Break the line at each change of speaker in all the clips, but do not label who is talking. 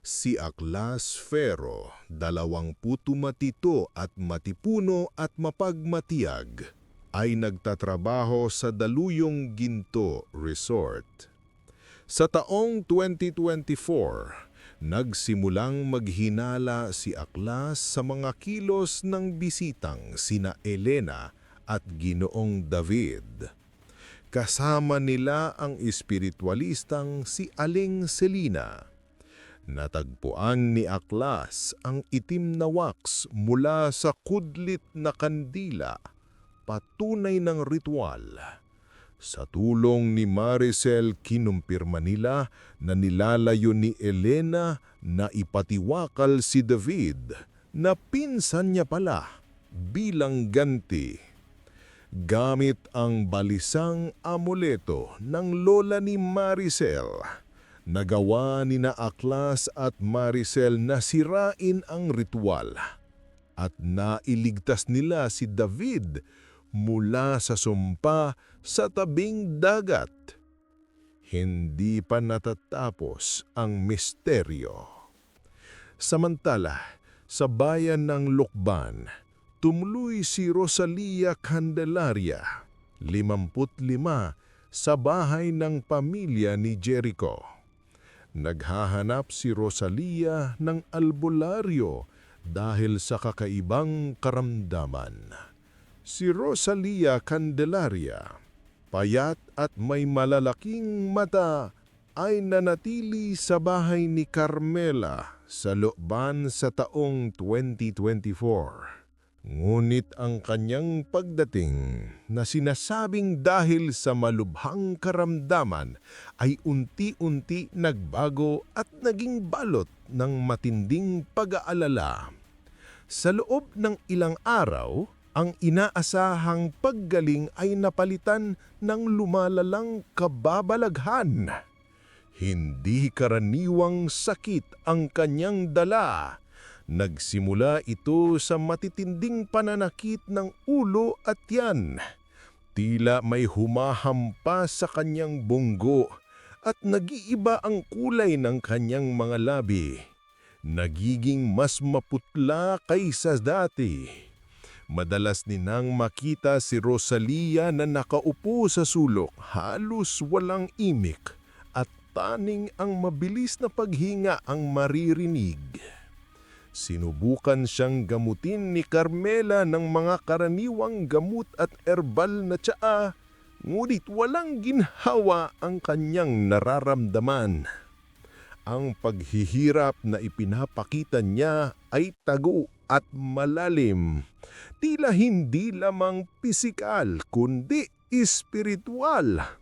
Si Aklas Fero, dalawang puto matito at matipuno at mapagmatiyag, ay nagtatrabaho sa Daluyong Ginto Resort. Sa taong 2024, nagsimulang maghinala si Aklas sa mga kilos ng bisitang sina Elena at Ginoong David. Kasama nila ang espiritualistang si Aling Selina. Natagpuan ni Aklas ang itim na wax mula sa kudlit na kandila, patunay ng ritual. Sa tulong ni Maricel, kinumpirma nila na nilalayo ni Elena na ipatiwakal si David na pinsan niya pala bilang ganti. Gamit ang balisang amuleto ng lola ni Maricel, nagawa ni na at Maricel na sirain ang ritual at nailigtas nila si David mula sa sumpa sa tabing dagat. Hindi pa natatapos ang misteryo. Samantala, sa bayan ng Lukban, tumuloy si Rosalia Candelaria, 55, sa bahay ng pamilya ni Jericho. Naghahanap si Rosalia ng albularyo dahil sa kakaibang karamdaman. Si Rosalia Candelaria, payat at may malalaking mata, ay nanatili sa bahay ni Carmela sa Lukban sa taong 2024. Ngunit ang kanyang pagdating na sinasabing dahil sa malubhang karamdaman ay unti-unti nagbago at naging balot ng matinding pag-aalala. Sa loob ng ilang araw, ang inaasahang paggaling ay napalitan ng lumalalang kababalaghan. Hindi karaniwang sakit ang kanyang dala. Nagsimula ito sa matitinding pananakit ng ulo at tiyan. Tila may humahampas sa kanyang bunggo at nag-iiba ang kulay ng kanyang mga labi. Nagiging mas maputla kaysa dati. Madalas ninang makita si Rosalia na nakaupo sa sulok, halos walang imik at taning ang mabilis na paghinga ang maririnig. Sinubukan siyang gamutin ni Carmela ng mga karaniwang gamot at erbal na tsaa, ngunit walang ginhawa ang kanyang nararamdaman. Ang paghihirap na ipinapakita niya ay tago at malalim. Tila hindi lamang pisikal kundi espiritual.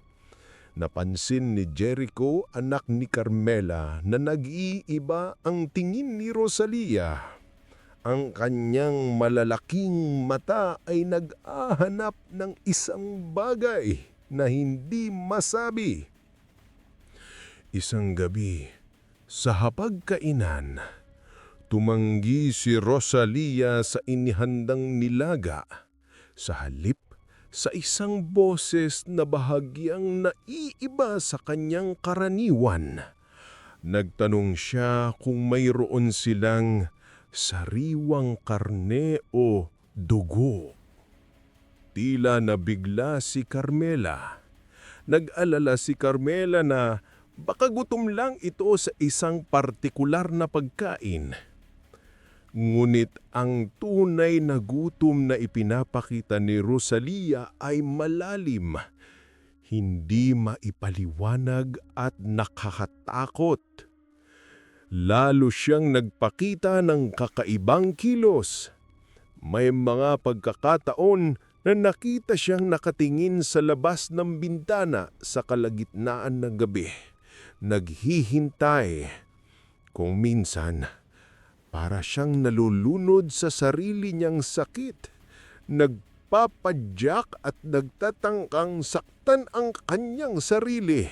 Napansin ni Jericho, anak ni Carmela, na nag-iiba ang tingin ni Rosalia. Ang kanyang malalaking mata ay nag-ahanap ng isang bagay na hindi masabi. Isang gabi, sa hapagkainan, tumanggi si Rosalia sa inihandang nilaga. Sa halip sa isang boses na bahagyang naiiba sa kanyang karaniwan. Nagtanong siya kung mayroon silang sariwang karne o dugo. Tila nabigla si Carmela. Nag-alala si Carmela na baka gutom lang ito sa isang partikular na pagkain. Ngunit ang tunay na gutom na ipinapakita ni Rosalia ay malalim, hindi maipaliwanag at nakakatakot. Lalo siyang nagpakita ng kakaibang kilos. May mga pagkakataon na nakita siyang nakatingin sa labas ng bintana sa kalagitnaan ng gabi. Naghihintay. Kung minsan, para siyang nalulunod sa sarili niyang sakit. Nagpapadyak at nagtatangkang saktan ang kanyang sarili.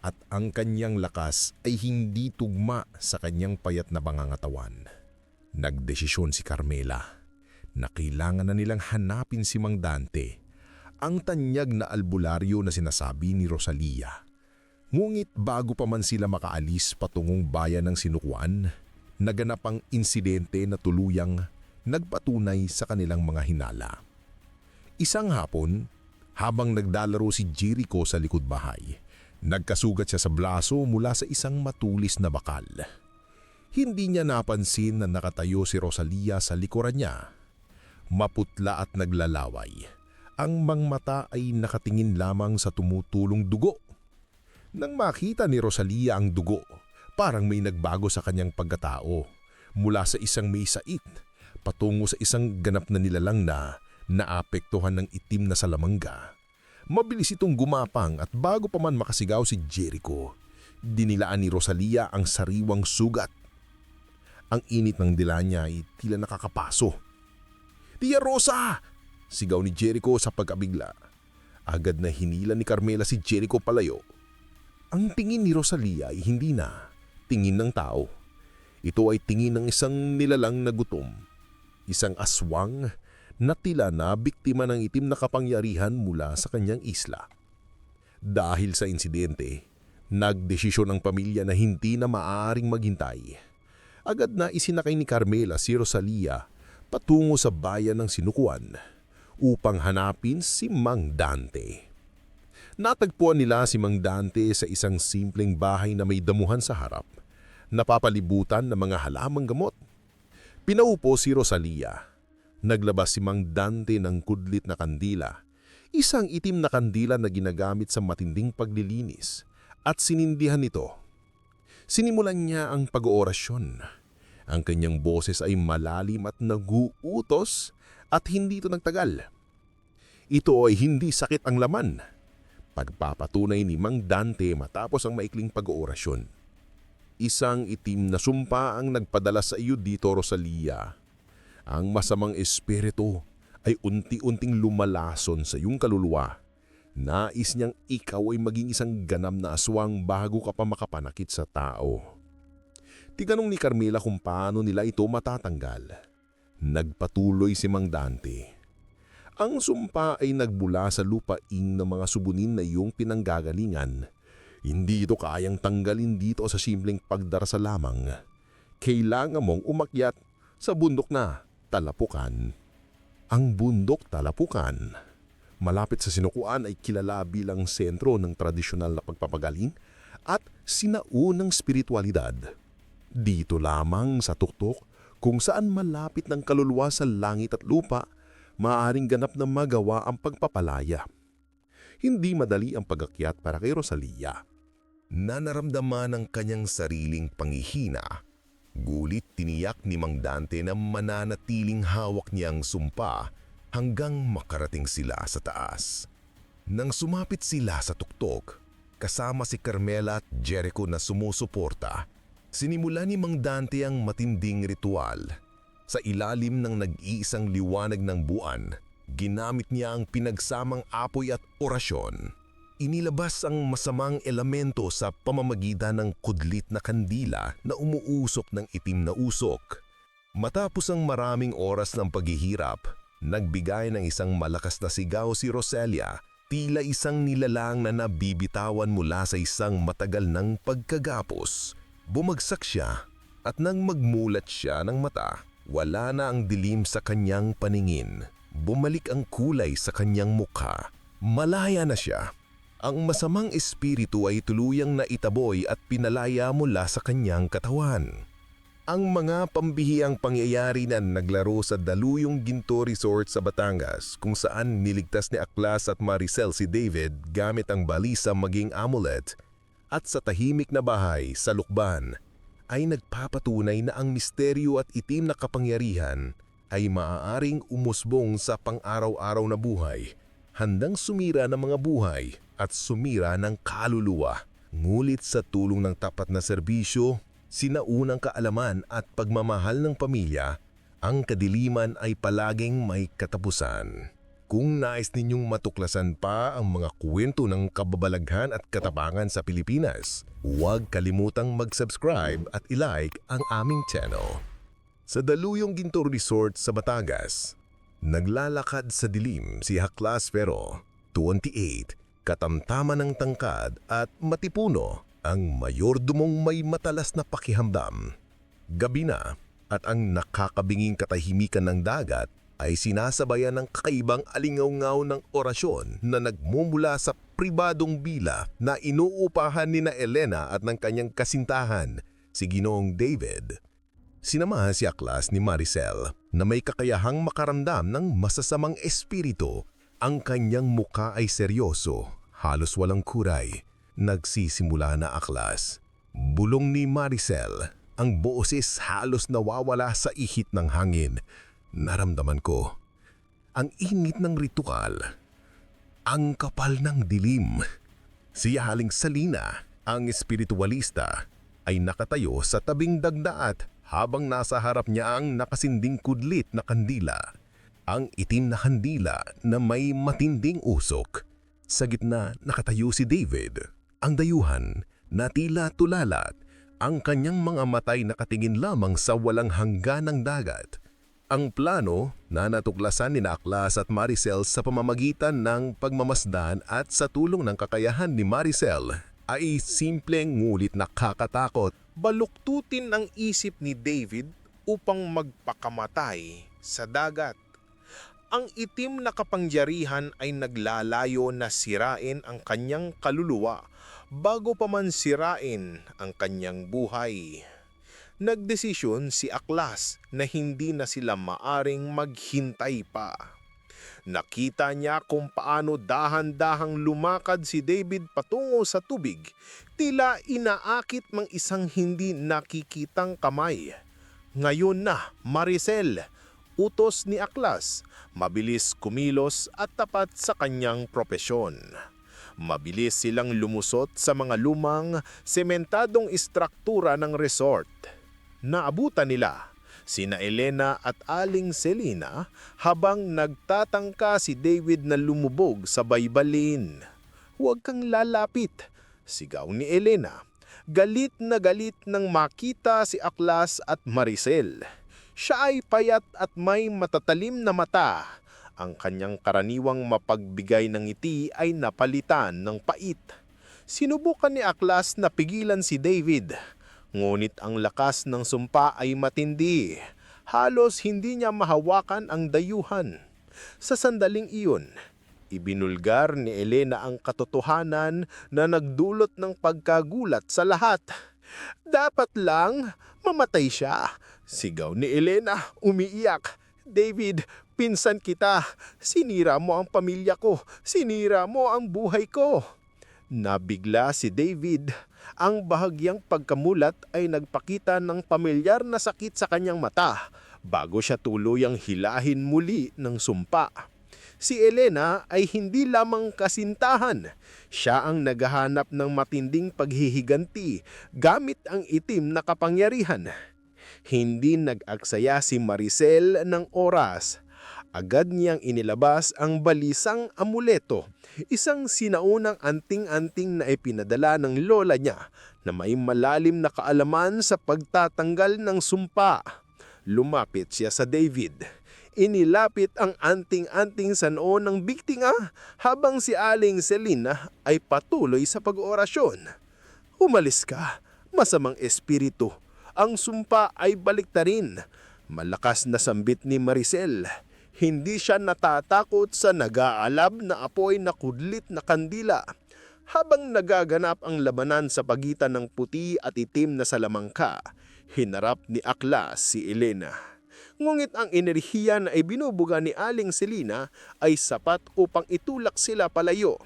At ang kanyang lakas ay hindi tugma sa kanyang payat na bangangatawan. Nagdesisyon si Carmela na kailangan na nilang hanapin si Mang Dante, ang tanyag na albularyo na sinasabi ni Rosalia. Ngunit bago pa man sila makaalis patungong bayan ng Sinukuan, naganap ang insidente na tuluyang nagpatunay sa kanilang mga hinala. Isang hapon, habang nagdalaro si Jericho sa likod bahay, nagkasugat siya sa blaso mula sa isang matulis na bakal. Hindi niya napansin na nakatayo si Rosalia sa likuran niya. Maputla at naglalaway. Ang mangmata ay nakatingin lamang sa tumutulong dugo. Nang makita ni Rosalia ang dugo, parang may nagbago sa kanyang pagkatao. Mula sa isang may sait, patungo sa isang ganap na nilalang na naapektuhan ng itim na salamangga. Mabilis itong gumapang at bago pa man makasigaw si Jericho, dinilaan ni Rosalia ang sariwang sugat. Ang init ng dila niya ay tila nakakapaso. Tia Rosa! Sigaw ni Jericho sa pagkabigla. Agad na hinila ni Carmela si Jericho palayo. Ang tingin ni Rosalia ay hindi na tingin ng tao. Ito ay tingin ng isang nilalang na gutom. Isang aswang na tila na biktima ng itim na kapangyarihan mula sa kanyang isla. Dahil sa insidente, nagdesisyon ang pamilya na hindi na maaaring maghintay. Agad na isinakay ni Carmela si Rosalia patungo sa bayan ng Sinukuan upang hanapin si Mang Dante. Natagpuan nila si Mang Dante sa isang simpleng bahay na may damuhan sa harap, napapalibutan ng mga halamang gamot. Pinaupo si Rosalia. Naglabas si Mang Dante ng kudlit na kandila, isang itim na kandila na ginagamit sa matinding paglilinis at sinindihan nito. Sinimulan niya ang pag-oorasyon. Ang kanyang boses ay malalim at naguutos at hindi ito nagtagal. Ito ay hindi sakit ang laman. Pagpapatunay ni Mang Dante matapos ang maikling pag-oorasyon. Isang itim na sumpa ang nagpadala sa iyo dito, Rosalia. Ang masamang espiritu ay unti-unting lumalason sa iyong kaluluwa. Nais niyang ikaw ay maging isang ganam na aswang bago ka pa makapanakit sa tao. Tiganong ni Carmela kung paano nila ito matatanggal. Nagpatuloy si Mang Dante. Ang sumpa ay nagbula sa lupaing ng mga subunin na iyong pinanggagalingan. Hindi ito kayang tanggalin dito sa simpleng pagdarasa lamang. Kailangan mong umakyat sa bundok na Talapukan. Ang bundok Talapukan, malapit sa sinukuan ay kilala bilang sentro ng tradisyonal na pagpapagaling at sinaunang spiritualidad. Dito lamang sa tuktok kung saan malapit ng kaluluwa sa langit at lupa, maaaring ganap na magawa ang pagpapalaya. Hindi madali ang pagakyat para kay Rosalia. Nanaramdaman ang kanyang sariling pangihina Gulit tiniyak ni Mang Dante na mananatiling hawak niya ang sumpa hanggang makarating sila sa taas. Nang sumapit sila sa tuktok, kasama si Carmela at Jericho na sumusuporta, sinimula ni Mang Dante ang matinding ritual. Sa ilalim ng nag-iisang liwanag ng buwan, ginamit niya ang pinagsamang apoy at orasyon inilabas ang masamang elemento sa pamamagitan ng kudlit na kandila na umuusok ng itim na usok. Matapos ang maraming oras ng paghihirap, nagbigay ng isang malakas na sigaw si Roselia, tila isang nilalang na nabibitawan mula sa isang matagal ng pagkagapos. Bumagsak siya at nang magmulat siya ng mata, wala na ang dilim sa kanyang paningin. Bumalik ang kulay sa kanyang mukha. Malaya na siya ang masamang espiritu ay tuluyang naitaboy at pinalaya mula sa kanyang katawan. Ang mga pambihiyang pangyayari na naglaro sa Daluyong Ginto Resort sa Batangas kung saan niligtas ni Aklas at Maricel si David gamit ang balisa maging amulet at sa tahimik na bahay sa Lukban ay nagpapatunay na ang misteryo at itim na kapangyarihan ay maaaring umusbong sa pang-araw-araw na buhay, handang sumira ng mga buhay at sumira ng kaluluwa. Ngulit sa tulong ng tapat na serbisyo, sinaunang kaalaman at pagmamahal ng pamilya, ang kadiliman ay palaging may katapusan. Kung nais ninyong matuklasan pa ang mga kwento ng kababalaghan at katapangan sa Pilipinas, huwag kalimutang mag-subscribe at ilike ang aming channel. Sa Daluyong Ginto Resort sa Batangas, naglalakad sa dilim si Haklas Pero, 28, katamtaman ng tangkad at matipuno ang mayordomong may matalas na pakihamdam. Gabi na at ang nakakabinging katahimikan ng dagat ay sinasabayan ng kakaibang alingaw-ngaw ng orasyon na nagmumula sa pribadong bila na inuupahan ni na Elena at ng kanyang kasintahan, si Ginoong David. Sinamahan si Aklas ni Maricel na may kakayahang makaramdam ng masasamang espiritu. Ang kanyang muka ay seryoso, halos walang kuray. Nagsisimula na Aklas. Bulong ni Maricel, ang boses halos nawawala sa ihit ng hangin. Naramdaman ko, ang init ng ritual, ang kapal ng dilim. Si Haling Salina, ang espiritualista, ay nakatayo sa tabing dagdaat habang nasa harap niya ang nakasinding kudlit na kandila. Ang itim na kandila na may matinding usok. Sa gitna nakatayo si David, ang dayuhan na tila tulalat, ang kanyang mga matay nakatingin lamang sa walang hangganang dagat. Ang plano na natuklasan ni Aklas at Maricel sa pamamagitan ng pagmamasdan at sa tulong ng kakayahan ni Maricel ay simpleng ngulit nakakatakot.
baluktutin ang isip ni David upang magpakamatay sa dagat. Ang itim na kapangyarihan ay naglalayo na sirain ang kanyang kaluluwa bago pa man sirain ang kanyang buhay. Nagdesisyon si Aklas na hindi na sila maaring maghintay pa. Nakita niya kung paano dahan-dahang lumakad si David patungo sa tubig, tila inaakit mang isang hindi nakikitang kamay. Ngayon na, Maricel, utos ni Aklas, mabilis kumilos at tapat sa kanyang propesyon. Mabilis silang lumusot sa mga lumang, sementadong istruktura ng resort. Naabutan nila sina Elena at Aling Selina habang nagtatangka si David na lumubog sa baybalin. Huwag kang lalapit, sigaw ni Elena. Galit na galit nang makita si Aklas at Maricel. Siya ay payat at may matatalim na mata. Ang kanyang karaniwang mapagbigay ng ngiti ay napalitan ng pait. Sinubukan ni Aklas na pigilan si David. Ngunit ang lakas ng sumpa ay matindi. Halos hindi niya mahawakan ang dayuhan. Sa sandaling iyon, ibinulgar ni Elena ang katotohanan na nagdulot ng pagkagulat sa lahat. Dapat lang mamatay siya. Sigaw ni Elena, umiiyak. David, pinsan kita. Sinira mo ang pamilya ko. Sinira mo ang buhay ko. Nabigla si David. Ang bahagyang pagkamulat ay nagpakita ng pamilyar na sakit sa kanyang mata bago siya tuluyang hilahin muli ng sumpa. Si Elena ay hindi lamang kasintahan. Siya ang naghahanap ng matinding paghihiganti gamit ang itim na kapangyarihan. Hindi nag-aksaya si Maricel ng oras. Agad niyang inilabas ang balisang amuleto, isang sinaunang anting-anting na ipinadala ng lola niya na may malalim na kaalaman sa pagtatanggal ng sumpa. Lumapit siya sa David. Inilapit ang anting-anting sa noo ng biktima habang si Aling Selina ay patuloy sa pag-orasyon. Umalis ka, masamang espiritu. Ang sumpa ay baliktarin. Malakas na sambit ni Maricel. Hindi siya natatakot sa nag-aalab na apoy na kudlit na kandila. Habang nagaganap ang labanan sa pagitan ng puti at itim na salamangka, hinarap ni Aklas si Elena. Ngunit ang enerhiya na ibinubuga ni Aling Selina ay sapat upang itulak sila palayo.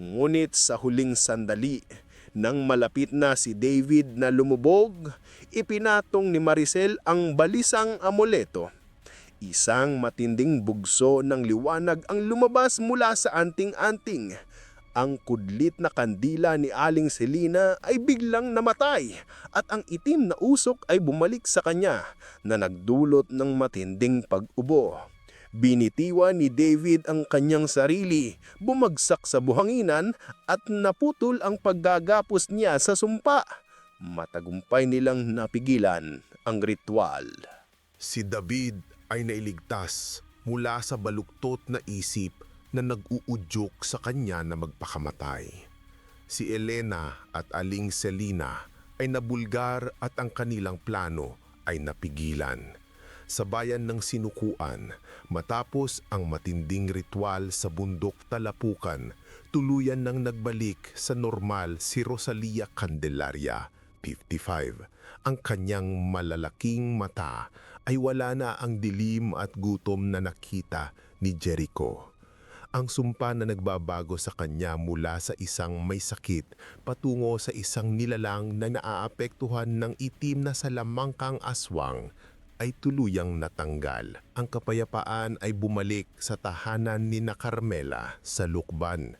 Ngunit sa huling sandali, nang malapit na si David na lumubog, ipinatong ni Maricel ang balisang amuleto. Isang matinding bugso ng liwanag ang lumabas mula sa anting-anting. Ang kudlit na kandila ni Aling Selina ay biglang namatay at ang itim na usok ay bumalik sa kanya na nagdulot ng matinding pag-ubo. Binitiwa ni David ang kanyang sarili, bumagsak sa buhanginan at naputol ang paggagapos niya sa sumpa. Matagumpay nilang napigilan ang ritual.
Si David ay nailigtas mula sa baluktot na isip na nag-uudyok sa kanya na magpakamatay. Si Elena at Aling Selina ay nabulgar at ang kanilang plano ay napigilan. Sa bayan ng Sinukuan, matapos ang matinding ritual sa bundok Talapukan, tuluyan nang nagbalik sa normal si Rosalia Candelaria, 55. Ang kanyang malalaking mata ay wala na ang dilim at gutom na nakita ni Jericho. Ang sumpa na nagbabago sa kanya mula sa isang may sakit patungo sa isang nilalang na naaapektuhan ng itim na salamangkang aswang ay tuluyang natanggal. Ang kapayapaan ay bumalik sa tahanan ni na Carmela sa Lukban.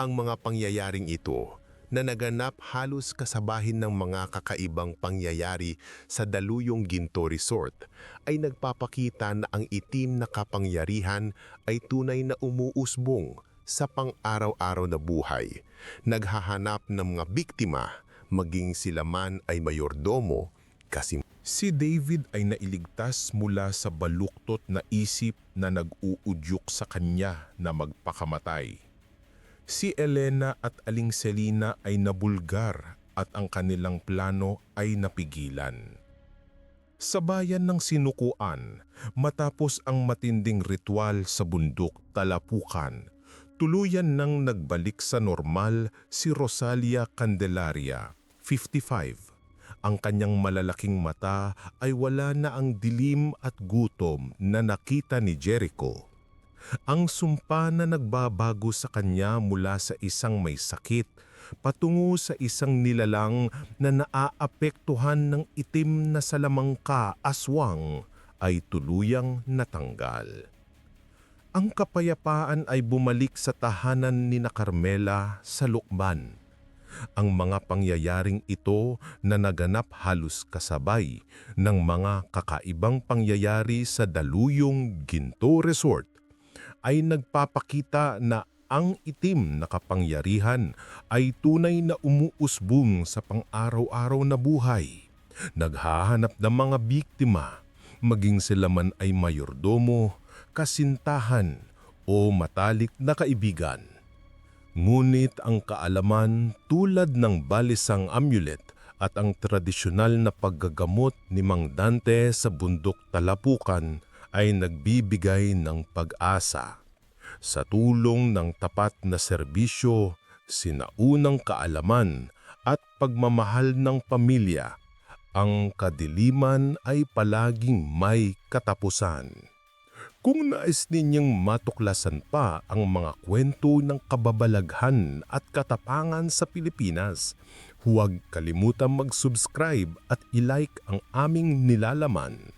Ang mga pangyayaring ito na naganap halos kasabahin ng mga kakaibang pangyayari sa Daluyong Ginto Resort ay nagpapakita na ang itim na kapangyarihan ay tunay na umuusbong sa pang-araw-araw na buhay. Naghahanap ng mga biktima, maging sila man ay mayordomo, kasi Si David ay nailigtas mula sa baluktot na isip na nag-uudyok sa kanya na magpakamatay. Si Elena at Aling Selina ay nabulgar at ang kanilang plano ay napigilan. Sa bayan ng Sinukuan, matapos ang matinding ritual sa bundok Talapukan, tuluyan nang nagbalik sa normal si Rosalia Candelaria, 55. Ang kanyang malalaking mata ay wala na ang dilim at gutom na nakita ni Jericho. Ang sumpa na nagbabago sa kanya mula sa isang may sakit patungo sa isang nilalang na naaapektuhan ng itim na salamangka aswang ay tuluyang natanggal. Ang kapayapaan ay bumalik sa tahanan ni na Carmela sa Lukban. Ang mga pangyayaring ito na naganap halos kasabay ng mga kakaibang pangyayari sa Daluyong Ginto Resort ay nagpapakita na ang itim na kapangyarihan ay tunay na umuusbong sa pang-araw-araw na buhay. Naghahanap ng mga biktima, maging sila man ay mayordomo, kasintahan o matalik na kaibigan. Ngunit ang kaalaman tulad ng balisang amulet at ang tradisyonal na paggagamot ni Mang Dante sa bundok Talapukan ay nagbibigay ng pag-asa. Sa tulong ng tapat na serbisyo, sinaunang kaalaman at pagmamahal ng pamilya, ang kadiliman ay palaging may katapusan. Kung nais ninyong matuklasan pa ang mga kwento ng kababalaghan at katapangan sa Pilipinas, huwag kalimutang mag-subscribe at ilike ang aming nilalaman.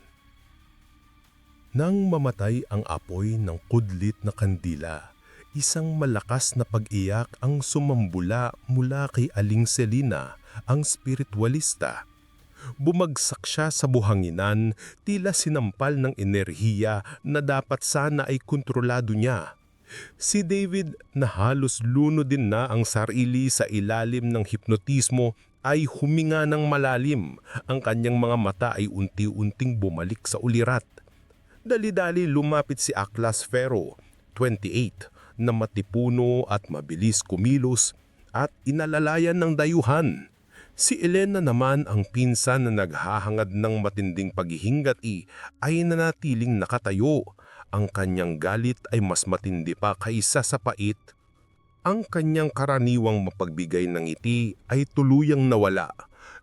Nang mamatay ang apoy ng kudlit na kandila, isang malakas na pag-iyak ang sumambula mula kay Aling Selina, ang spiritualista. Bumagsak siya sa buhanginan, tila sinampal ng enerhiya na dapat sana ay kontrolado niya. Si David na halos luno din na ang sarili sa ilalim ng hipnotismo ay huminga ng malalim. Ang kanyang mga mata ay unti-unting bumalik sa ulirat. Dali-dali lumapit si Aklas Ferro, 28, na matipuno at mabilis kumilos at inalalayan ng dayuhan. Si Elena naman ang pinsan na naghahangad ng matinding paghihingati ay nanatiling nakatayo. Ang kanyang galit ay mas matindi pa kaysa sa pait. Ang kanyang karaniwang mapagbigay ng ngiti ay tuluyang nawala,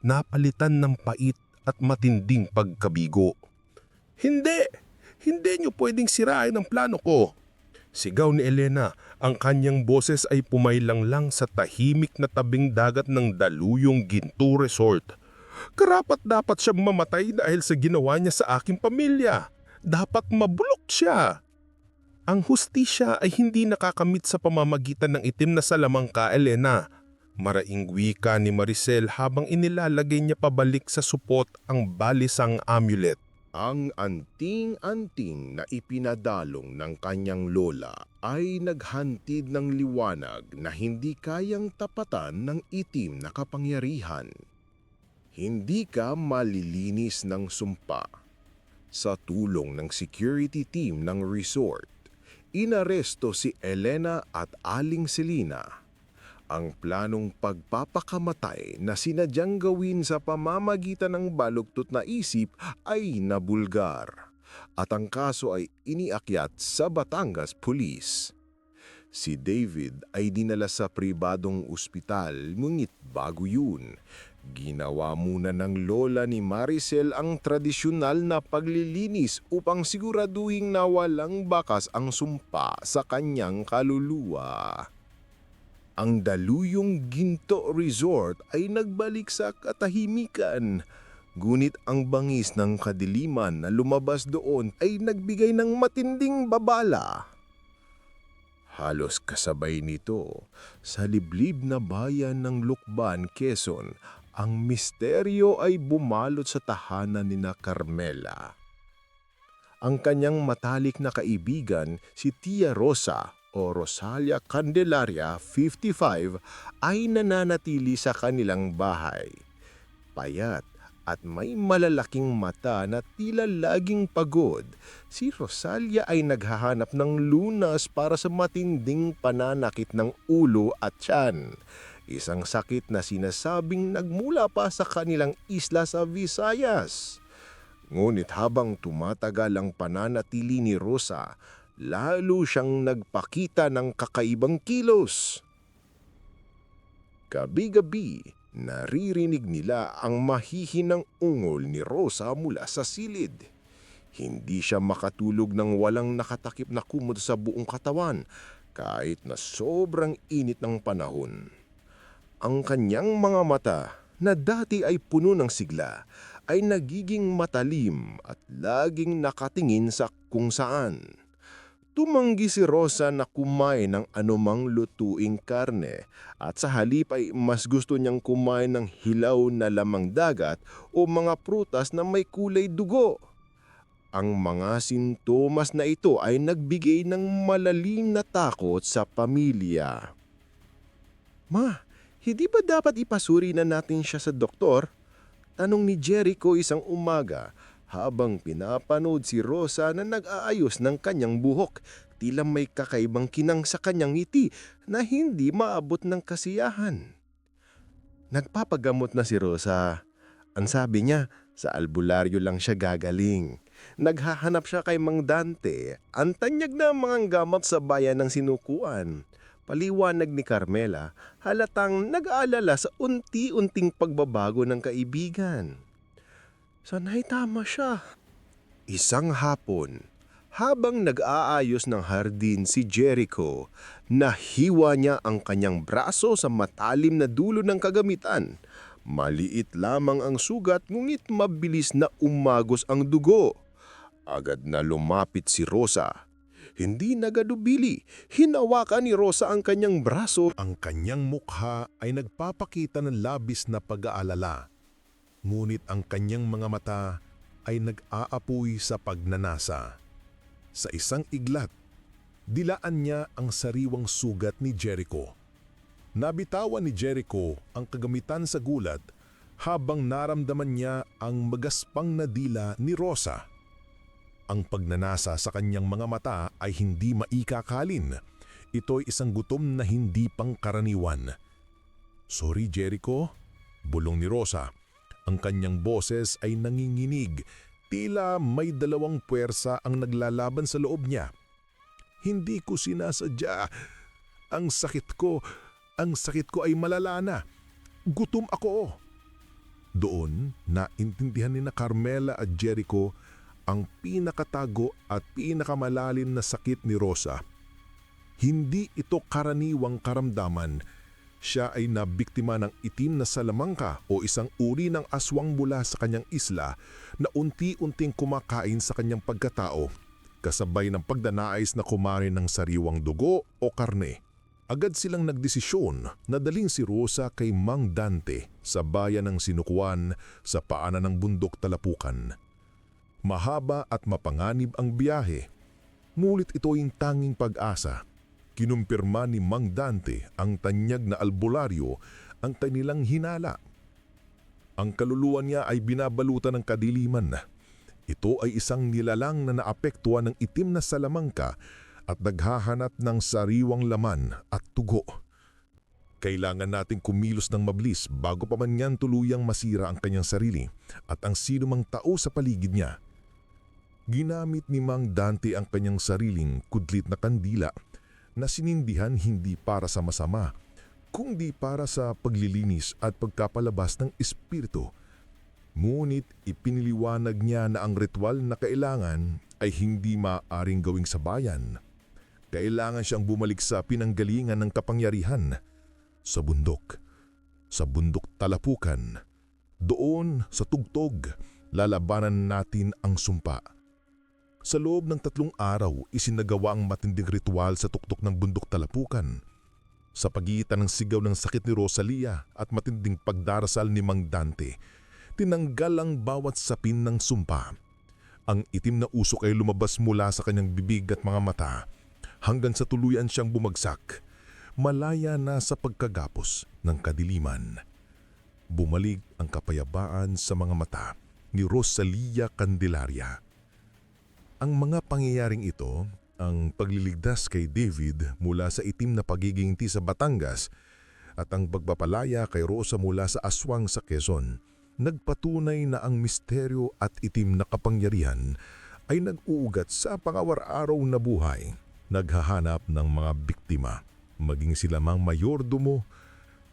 napalitan ng pait at matinding pagkabigo. Hindi! Hindi niyo pwedeng sirain ang plano ko. Sigaw ni Elena, ang kanyang boses ay pumaylang lang sa tahimik na tabing dagat ng Daluyong Ginto Resort. Karapat dapat siyang mamatay dahil sa ginawa niya sa aking pamilya. Dapat mabulok siya. Ang hustisya ay hindi nakakamit sa pamamagitan ng itim na salamangka, Elena. Maraing wika ni Maricel habang inilalagay niya pabalik sa supot ang balisang amulet.
Ang anting-anting na ipinadalong ng kanyang lola ay naghantid ng liwanag na hindi kayang tapatan ng itim na kapangyarihan. Hindi ka malilinis ng sumpa. Sa tulong ng security team ng resort, inaresto si Elena at Aling Selina. Ang planong pagpapakamatay na sinadyang gawin sa pamamagitan ng baluktot na isip ay nabulgar at ang kaso ay iniakyat sa Batangas Police. Si David ay dinala sa pribadong ospital ngunit bago yun, ginawa muna ng lola ni Maricel ang tradisyonal na paglilinis upang siguraduhin na walang bakas ang sumpa sa kanyang kaluluwa. Ang daluyong Ginto Resort ay nagbalik sa katahimikan. Ngunit ang bangis ng kadiliman na lumabas doon ay nagbigay ng matinding babala. Halos kasabay nito, sa liblib na bayan ng Lukban, Quezon, ang misteryo ay bumalot sa tahanan ni na Carmela. Ang kanyang matalik na kaibigan, si Tia Rosa o Rosalia Candelaria, 55, ay nananatili sa kanilang bahay. Payat at may malalaking mata na tila laging pagod, si Rosalia ay naghahanap ng lunas para sa matinding pananakit ng ulo at tiyan. Isang sakit na sinasabing nagmula pa sa kanilang isla sa Visayas. Ngunit habang tumatagal ang pananatili ni Rosa, lalo siyang nagpakita ng kakaibang kilos. Gabi-gabi, naririnig nila ang mahihinang ungol ni Rosa mula sa silid. Hindi siya makatulog ng walang nakatakip na kumot sa buong katawan kahit na sobrang init ng panahon. Ang kanyang mga mata na dati ay puno ng sigla ay nagiging matalim at laging nakatingin sa kung saan. Tumanggi si Rosa na kumain ng anumang lutuing karne at sa halip ay mas gusto niyang kumain ng hilaw na lamang dagat o mga prutas na may kulay dugo. Ang mga sintomas na ito ay nagbigay ng malalim na takot sa pamilya. Ma, hindi ba dapat ipasuri na natin siya sa doktor? Tanong ni Jericho isang umaga habang pinapanood si Rosa na nag-aayos ng kanyang buhok. Tila may kakaibang kinang sa kanyang ngiti na hindi maabot ng kasiyahan. Nagpapagamot na si Rosa. Ang sabi niya, sa albularyo lang siya gagaling. Naghahanap siya kay Mang Dante. Ang tanyag na mga gamot sa bayan ng sinukuan. Paliwanag ni Carmela, halatang nag-aalala sa unti-unting pagbabago ng kaibigan. Sanay tama siya. Isang hapon, habang nag-aayos ng hardin si Jericho, nahiwa niya ang kanyang braso sa matalim na dulo ng kagamitan. Maliit lamang ang sugat ngunit mabilis na umagos ang dugo. Agad na lumapit si Rosa. Hindi nagadubili, hinawakan ni Rosa ang kanyang braso.
Ang kanyang mukha ay nagpapakita ng labis na pag-aalala. Ngunit ang kanyang mga mata ay nag-aapoy sa pagnanasa. Sa isang iglat, dilaan niya ang sariwang sugat ni Jericho. Nabitawan ni Jericho ang kagamitan sa gulat habang naramdaman niya ang magaspang na dila ni Rosa. Ang pagnanasa sa kanyang mga mata ay hindi maikakalin. Ito'y isang gutom na hindi pangkaraniwan. Sorry Jericho, bulong ni Rosa. Ang kanyang boses ay nanginginig, tila may dalawang puwersa ang naglalaban sa loob niya. Hindi ko sinasadya. Ang sakit ko, ang sakit ko ay malala na. Gutom ako. Doon, naintindihan ni na Carmela at Jericho ang pinakatago at pinakamalalim na sakit ni Rosa. Hindi ito karaniwang karamdaman. Siya ay nabiktima ng itim na salamangka o isang uri ng aswang mula sa kanyang isla na unti-unting kumakain sa kanyang pagkatao kasabay ng pagdanais na kumain ng sariwang dugo o karne. Agad silang nagdesisyon na daling si Rosa kay Mang Dante sa bayan ng Sinukuan sa paanan ng bundok Talapukan. Mahaba at mapanganib ang biyahe, ngulit ito yung tanging pag-asa. Kinumpirma ni Mang Dante ang tanyag na albularyo ang kanilang hinala. Ang kaluluwa niya ay binabalutan ng kadiliman. Ito ay isang nilalang na naapektuhan ng itim na salamangka at naghahanap ng sariwang laman at tugo. Kailangan nating kumilos ng mabilis bago pa man niyan tuluyang masira ang kanyang sarili at ang sino mang tao sa paligid niya. Ginamit ni Mang Dante ang kanyang sariling kudlit na kandila na sinindihan hindi para sa masama, kundi para sa paglilinis at pagkapalabas ng espiritu. Ngunit ipiniliwanag niya na ang ritual na kailangan ay hindi maaaring gawing sa bayan. Kailangan siyang bumalik sa pinanggalingan ng kapangyarihan, sa bundok, sa bundok talapukan. Doon, sa tugtog, lalabanan natin ang sumpa. Sa loob ng tatlong araw, isinagawa ang matinding ritual sa tuktok ng bundok talapukan. Sa pagitan ng sigaw ng sakit ni Rosalia at matinding pagdarasal ni Mang Dante, tinanggal ang bawat sapin ng sumpa. Ang itim na usok ay lumabas mula sa kanyang bibig at mga mata hanggang sa tuluyan siyang bumagsak, malaya na sa pagkagapos ng kadiliman. Bumalik ang kapayapaan sa mga mata ni Rosalia Candelaria. Ang mga pangyayaring ito, ang pagliligtas kay David mula sa itim na pagiging ti sa Batangas at ang pagpapalaya kay Rosa mula sa aswang sa Quezon, nagpatunay na ang misteryo at itim na kapangyarihan ay nag-uugat sa pangawar-araw na buhay, naghahanap ng mga biktima, maging sila mang mayordomo,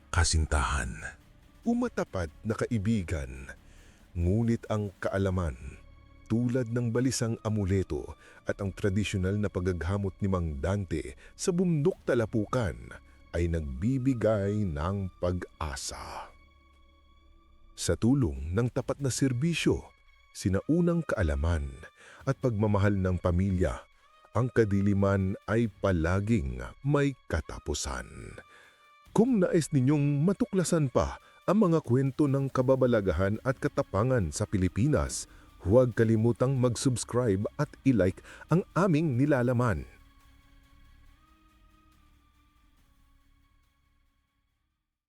kasintahan.
Umatapat na kaibigan, ngunit ang kaalaman, tulad ng balisang amuleto at ang tradisyonal na pagaghamot ni Mang Dante sa bundok talapukan ay nagbibigay ng pag-asa. Sa tulong ng tapat na serbisyo, sinaunang kaalaman at pagmamahal ng pamilya, ang kadiliman ay palaging may katapusan. Kung nais ninyong matuklasan pa ang mga kwento ng kababalagahan at katapangan sa Pilipinas, huwag kalimutang mag-subscribe at ilike ang aming nilalaman.